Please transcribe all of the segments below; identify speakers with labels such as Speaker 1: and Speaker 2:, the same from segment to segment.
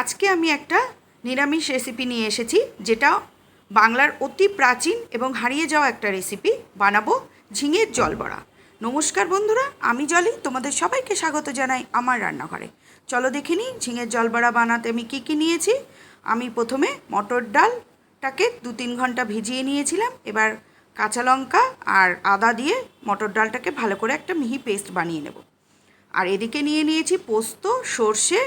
Speaker 1: আজকে আমি একটা নিরামিষ রেসিপি নিয়ে এসেছি, যেটা বাংলার অতি প্রাচীন এবং হারিয়ে যাওয়া একটা রেসিপি বানাবো ঝিঙের জল বড়া। নমস্কার বন্ধুরা, আমি জলি, তোমাদের সবাইকে স্বাগত জানাই আমার রান্নাঘরে। চলো দেখে নিই ঝিঙের জল বড়া বানাতে আমি কী কী নিয়েছি। আমি প্রথমে মটর ডালটাকে দু তিন ঘণ্টা ভিজিয়ে নিয়েছিলাম। এবার কাঁচা লঙ্কা আর আদা দিয়ে মটর ডালটাকে ভালো করে একটা মিহি পেস্ট বানিয়ে নেব। আর এদিকে নিয়ে নিয়েছি পোস্ত, সর্ষে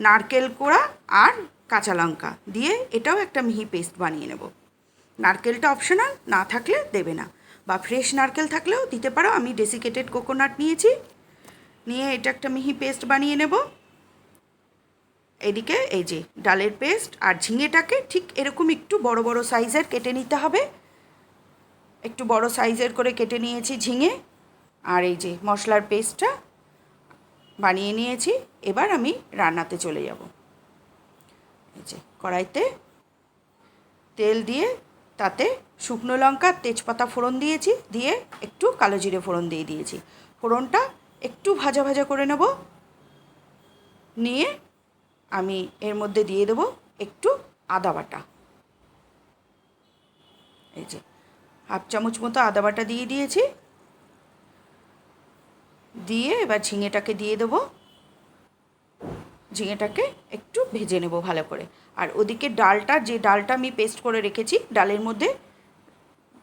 Speaker 1: নারকেল কোড়া আর কাঁচা লঙ্কা দিয়ে এটাও একটা মিহি পেস্ট বানিয়ে নেব। নারকেলটা অপশনাল না থাকলে দেবে না। বা ফ্রেশ নারকেল থাকলেও দিতে পারো, আমি ডেসিকেটেড কোকোনাট নিয়েছি। নিয়ে এটা একটা মিহি পেস্ট বানিয়ে নেব। এদিকে এই যে ডালের পেস্ট আর ঝিঙেটাকে ঠিক এরকম একটু বড় বড় সাইজের কেটে নিতে হবে। একটু বড় সাইজের করে কেটে নিয়েছি ঝিঙে। আর এই যে মশলার পেস্টটা বানিয়ে নিয়েছি। এবার আমি রান্নাতে চলে যাব। এই যে কড়াইতে তেল দিয়ে তাতে শুকনো লঙ্কা, তেজপাতা ফোড়ন দিয়েছি, দিয়ে একটু কালো জিরে ফোড়ন দিয়ে দিয়েছি। ফোড়নটা একটু ভাজা ভাজা করে নেব। নিয়ে আমি এর মধ্যে দিয়ে দেবো একটু আদা বাটা। এই যে হাফ চামচ মতো আদা বাটা দিয়ে দিয়েছি। দিয়ে এবার ঝিঙেটাকে দিয়ে দেবো। ঝিঙেটাকে একটু ভেজে নেব ভালো করে। আর ওদিকে ডালটা, যে ডালটা আমি পেস্ট করে রেখেছি, ডালের মধ্যে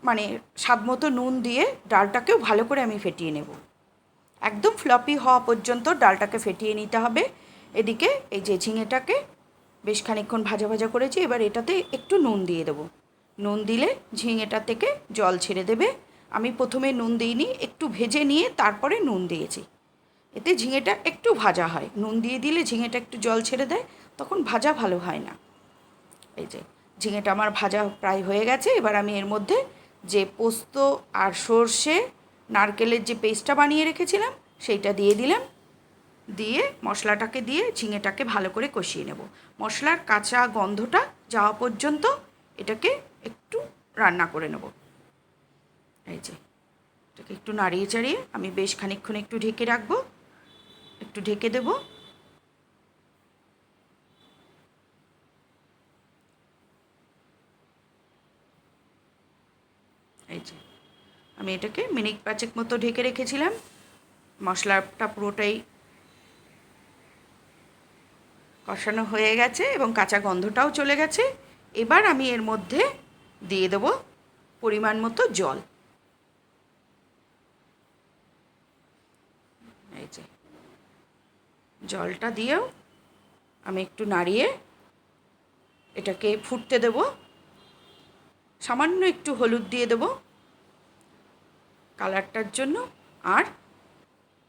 Speaker 1: মানে স্বাদ মতো নুন দিয়ে ডালটাকেও ভালো করে আমি ফেটিয়ে নেব। একদম ফ্লপি হওয়া পর্যন্ত ডালটাকে ফেটিয়ে নিতে হবে। এদিকে এই যে ঝিঙেটাকে বেশ খানিক্ষণ ভাজা ভাজা করেছি, এবার এটাতে একটু নুন দিয়ে দেবো। নুন দিলে ঝিঙেটা থেকে জল ছেড়ে দেবে। আমি প্রথমে নুন দিইনি, একটু ভেজে নিয়ে তারপরে নুন দিয়েছি। এতে ঝিঙেটা একটু ভাজা হয়। নুন দিয়ে দিলে ঝিঙেটা একটু জল ছেড়ে দেয়, তখন ভাজা ভালো হয় না। এই যে, ঝিঙেটা আমার ভাজা প্রায় হয়ে গেছে, এবার আমি এর মধ্যে যে পোস্ত আর সর্ষে, নারকেলের যে পেস্টটা বানিয়ে রেখেছিলাম, সেইটা দিয়ে দিলাম। দিয়ে মশলাটাকে দিয়ে ঝিঙেটাকে ভালো করে কষিয়ে নেব। মশলার কাঁচা গন্ধটা যাওয়া পর্যন্ত এটাকে একটু রান্না করে নেব। এই যে, এটাকে একটু নাড়িয়ে চাড়িয়ে আমি বেশ খানিকক্ষণ একটু ঢেকে রাখব। একটু ঢেকে দেব। এই যে, আমি এটাকে মিনিট পাঁচেক মতো ঢেকে রেখেছিলাম। মশলাটা পুরোটাই কষানো হয়ে গেছে এবং কাঁচা গন্ধটাও চলে গেছে। এবার আমি এর মধ্যে দিয়ে দেবো পরিমাণ মতো জল। যে জলটা দিয়েও আমি একটু নাড়িয়ে এটাকে ফুটতে দেব। সামান্য একটু হলুদ দিয়ে দেব। কালারটার জন্য আর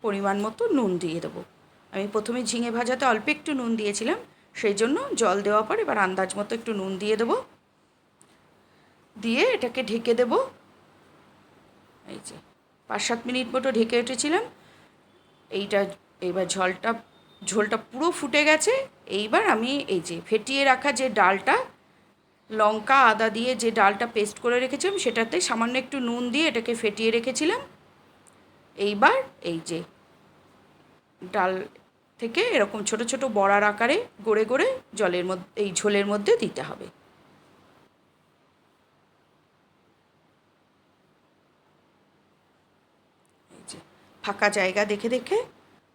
Speaker 1: পরিমাণ মতো নুন দিয়ে দেবো। আমি প্রথমে ঝিঙে ভাজাতে অল্প একটু নুন দিয়েছিলাম, সেই জন্য জল দেওয়ার পর এবার আন্দাজ মতো একটু নুন দিয়ে দেবো। দিয়ে এটাকে ঢেকে দেব। এই যে, পাঁচ সাত মিনিট মতো ঢেকে উঠেছিলাম। এইটা এবার ঝলটা, ঝোলটা পুরো ফুটে গেছে। এইবার আমি এই যে ফেটিয়ে রাখা যে ডালটা, লঙ্কা, আদা দিয়ে যে ডালটা পেস্ট করে রেখেছিলাম, সেটাতে সামান্য একটু নুন দিয়ে এটাকে ফেটিয়ে রেখেছিলাম। এইবার এই যে ডাল থেকে এরকম ছোট ছোট বড়ার আকারে, গড়ে গড়ে জলের মধ্যে, এই ঝোলের মধ্যে দিতে হবে এই যে ফাঁকা জায়গা দেখে দেখে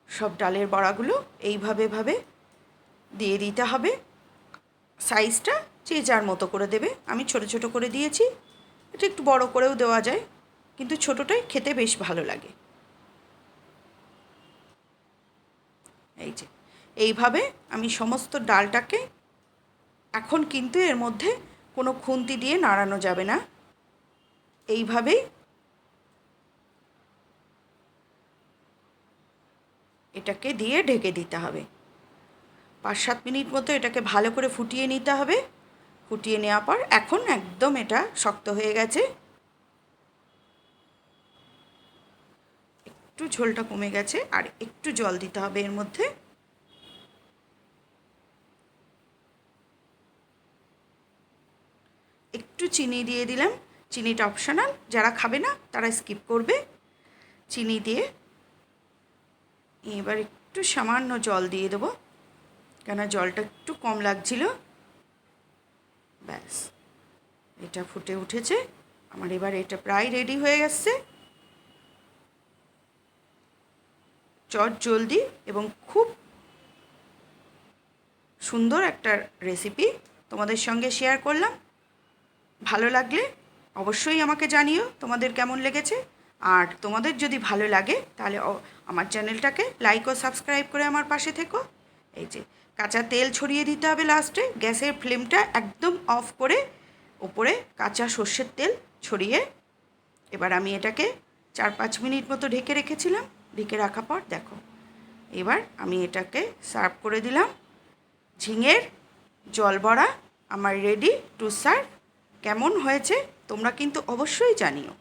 Speaker 1: সব ডালের বড়াগুলো এইভাবে ভাবে দিয়ে দিতে হবে। সাইজটা যে যার মতো করে দেবে। আমি ছোট ছোট করে দিয়েছি। এটা একটু বড় করেও দেওয়া যায়, কিন্তু ছোটোটাই খেতে বেশ ভালো লাগে। এই যে, এইভাবে আমি সমস্ত ডালটাকে এখন কিন্তু এর মধ্যে কোনো খুন্তি দিয়ে নাড়ানো যাবে না। এইভাবেই এটাকে দিয়ে ঢেকে দিতে হবে। পাঁচ সাত মিনিট মতো এটাকে ভালো করে ফুটিয়ে নিতে হবে। ফুটিয়ে নেওয়ার পর এখন একদম এটা শক্ত হয়ে গেছে। একটু ঝোলটা কমে গেছে আর একটু জল দিতে হবে এর মধ্যে। একটু চিনি দিয়ে দিলাম। চিনিটা অপশনাল, যারা খাবে না তারা স্কিপ করবে। চিনি দিয়ে এবার একটু সামান্য জল দিয়ে দেবো। কেন জলটা একটু কম লাগছিল। ব্যাস, এটা ফুটে উঠেছে। আমার এবার এটা প্রায় রেডি হয়ে গেছে। চট জলদি এবং খুব সুন্দর একটা রেসিপি তোমাদের সঙ্গে শেয়ার করলাম। ভালো লাগলে অবশ্যই আমাকে জানিও তোমাদের কেমন লেগেছে। আর তোমাদের যদি ভালো লাগে, তাহলে আমার চ্যানেলটাকে লাইক ও সাবস্ক্রাইব করে আমার পাশে থেকো। এই যে, কাঁচা তেল ছড়িয়ে দিতে হবে লাস্টে গ্যাসের ফ্লেমটা একদম অফ করে ওপরে কাঁচা সর্ষের তেল ছড়িয়ে এবার আমি এটাকে চার পাঁচ মিনিট মতো ঢেকে রেখেছিলাম, ঢেকে রাখা পর দেখো, এবার আমি এটাকে সার্ভ করে দিলাম। ঝিঙের জল বড়া আমার রেডি টু সার্ভ কেমন হয়েছে তোমরা কিন্তু অবশ্যই জানিও।